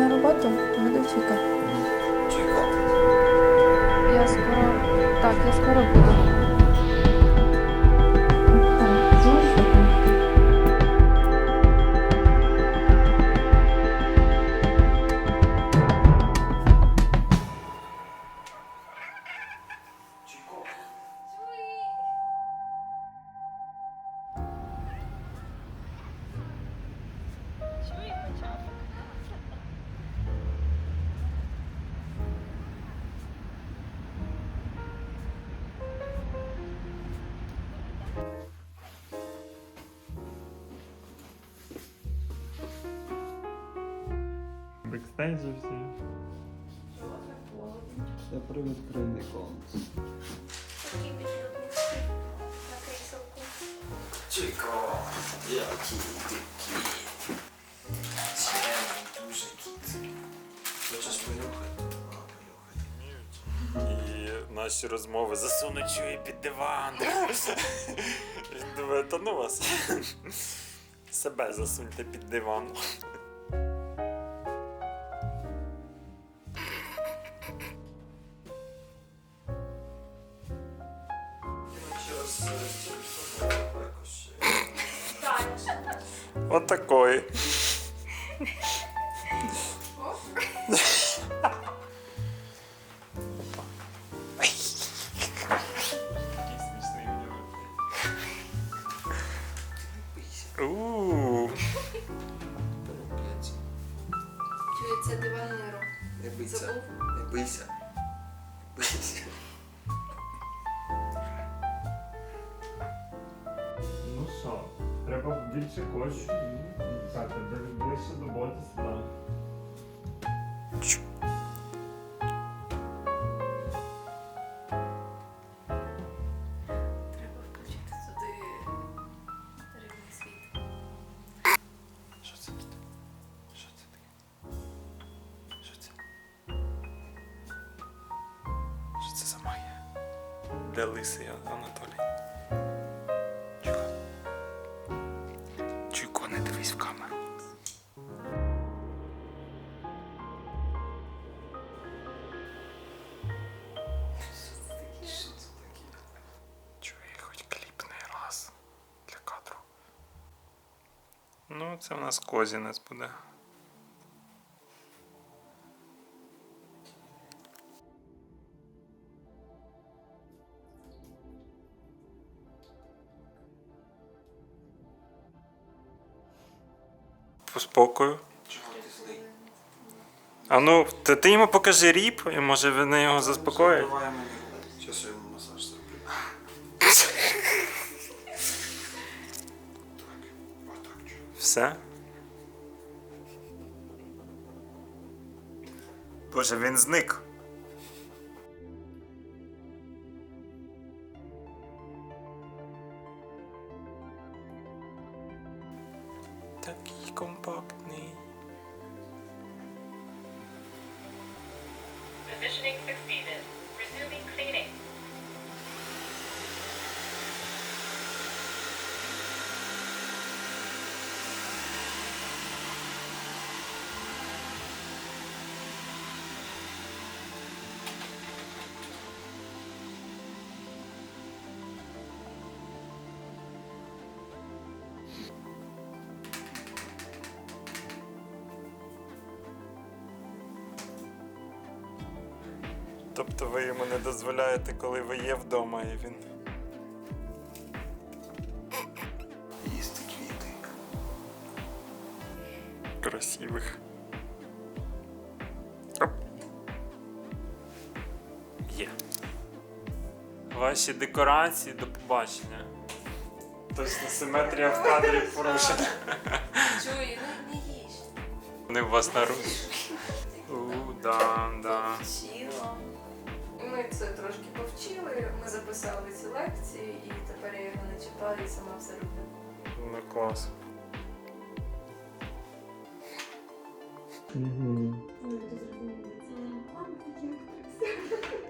на роботу, буду чекати. Чекати. Я скоро. Так, я скоро буду. Бекстейджі всі. Це привідкритий конкурс. Чайко. Який ти кіт. Чемний дуже кіт. Хочеш понюхати? І наші розмови засунуть її під диван. Він думає, та ну вас. Себе засуньте під диван. Телефон якось. Ууу. Терпець. Це диван. Не бийся. Не бийся. Бийся. Більше коштів. Так, більше до боти сюди. Треба включити туди рибний світ. Що це? Що це таке? Що це? Що це за магія? Де лисий Анатолій? Нас козінець буде. По спокою. А ну, ти, ти йому покажи ріп, і може вони його руку. Зараз я йому масаж зроблю. Так. Отак. Все. Боже, він зник. Тобто ви йому не дозволяєте, коли ви є вдома, і він. Їсти квіти. красивих. Оп. Є. Ваші декорації до побачення. Точно симетрія в кадрі порушена. Чуй, ну не їж. Вони у вас на руці. У, да, да. Записали ці лекції, і тепер я його не читаю і сама все роблю. Ну клас. Horizontal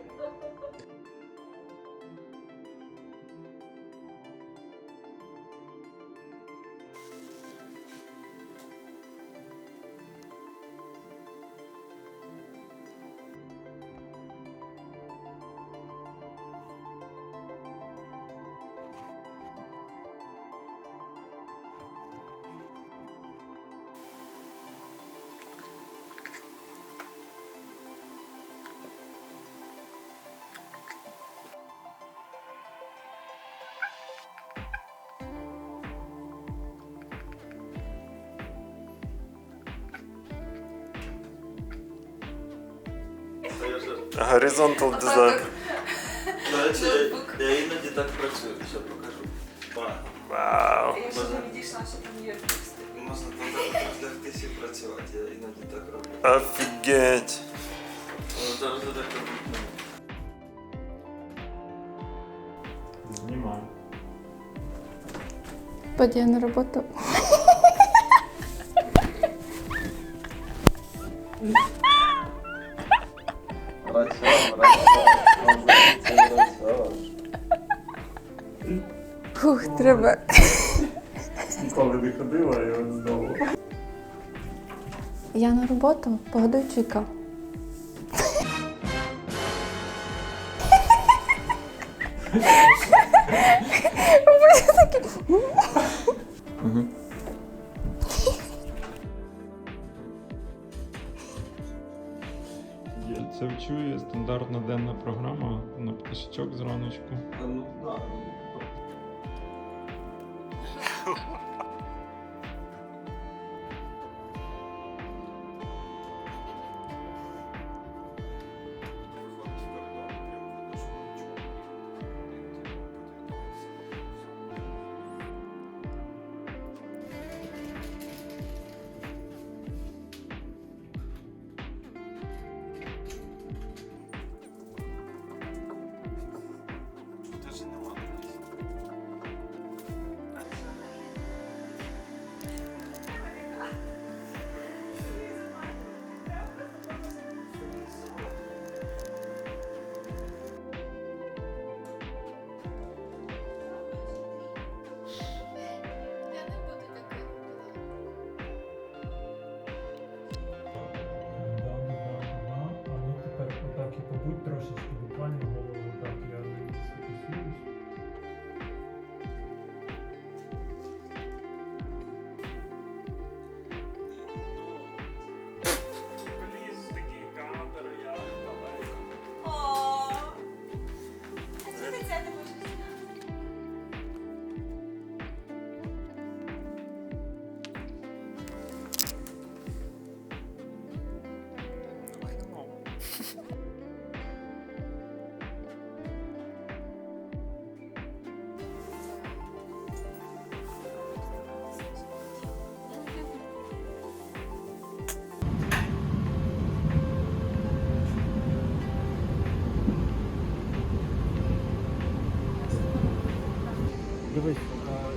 А design. так До речі, Ноутбук. я, я іноді так працюю, ще покажу. Ба. Вау. Я ще не відійшла, що там є тексти. Можна там роздягтися і працювати, я іноді так роблю. Офігеть. Але зараз я так роблю. Знімаю. Подія на роботу. Фух, треба. Ніколи не ходила, і от знову. Я на роботу, погодуй Чіка. Це вчує стандартна денна програма на пташечок зраночку. Ну, да. Дивись, е,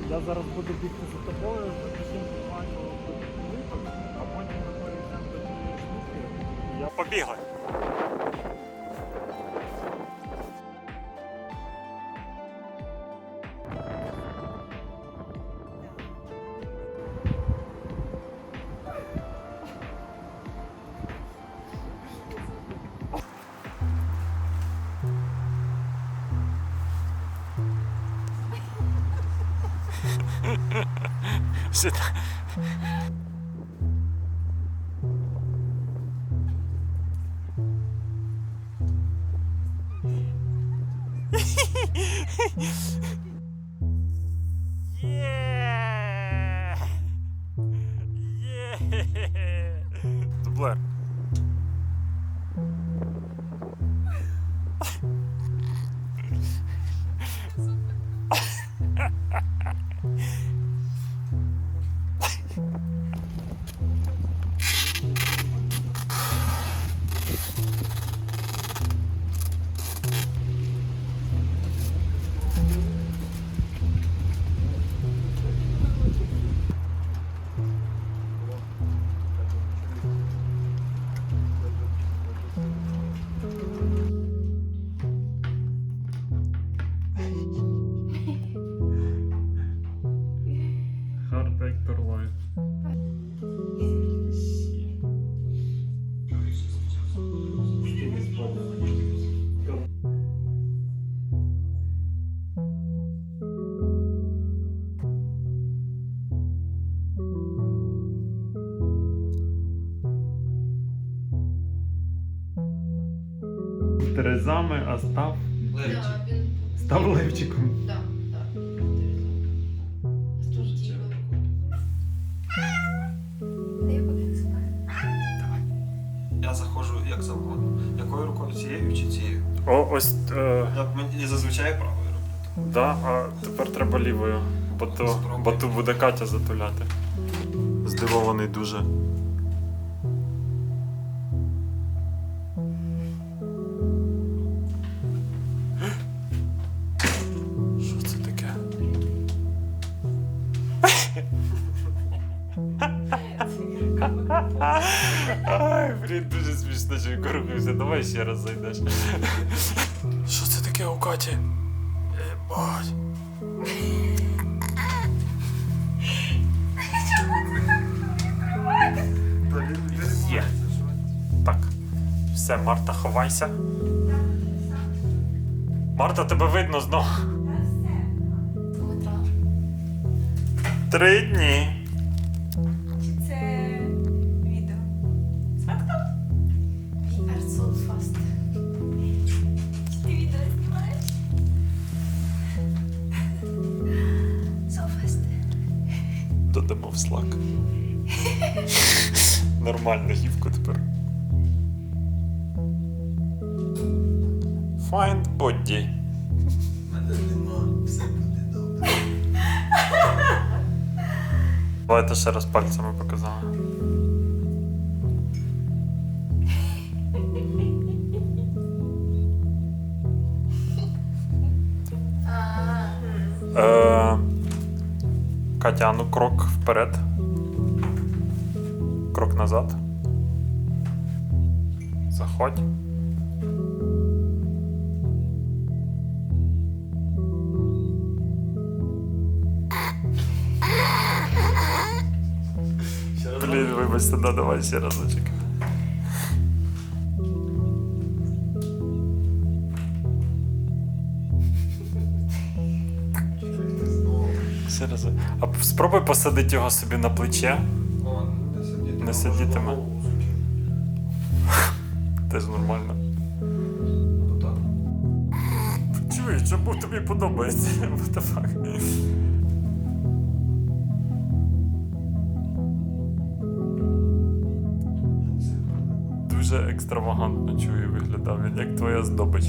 я зараз буду бігти за тобою, потім буквально випадок, а потім ми перейдемо до тієї штуки. Я Побігли. Сюди. Є! Є! Дублер. Терезами, а став став левчиком. Я заходжу як завгодно. Якою рукою? Цією чи цією? О, ось. Е, Я, мені зазвичай правою роблю. да, а тепер треба лівою, бо то, бо то буде Катя затуляти. Здивований дуже. Ще раз зайдеш. Що це таке у Каті? Ебать. Є. Так. Все, Марта, ховайся. Марта, тебе видно знов. Дмитро, Три дні. Додамо в Slack. Нормально гівку тепер. Find body. Мене нема, все буде добре. Давайте ще раз пальцями показали. Е, Катя, ну крок вперед. Крок назад. Заходь. Блін, вибачте, да, давай ще разочек. Ще. А спробуй посадити його собі на плече. О, не сидітиме. Не сидітиме. Теж нормально. Отак. Чуєш, чому тобі подобається? What the fuck? Дуже екстравагантно чую, виглядав він, як твоя здобич.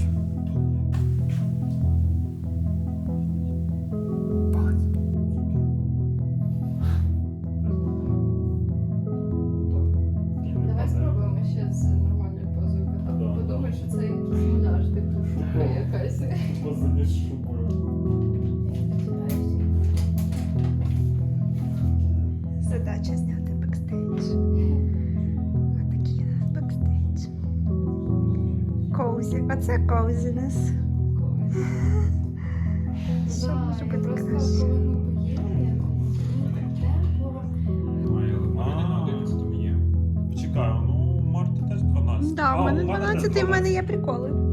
Коузі. Оце коузінес. Що може бути краще? Почекаю, ну марта теж 12. Да, у мене 12 і в мене є приколи.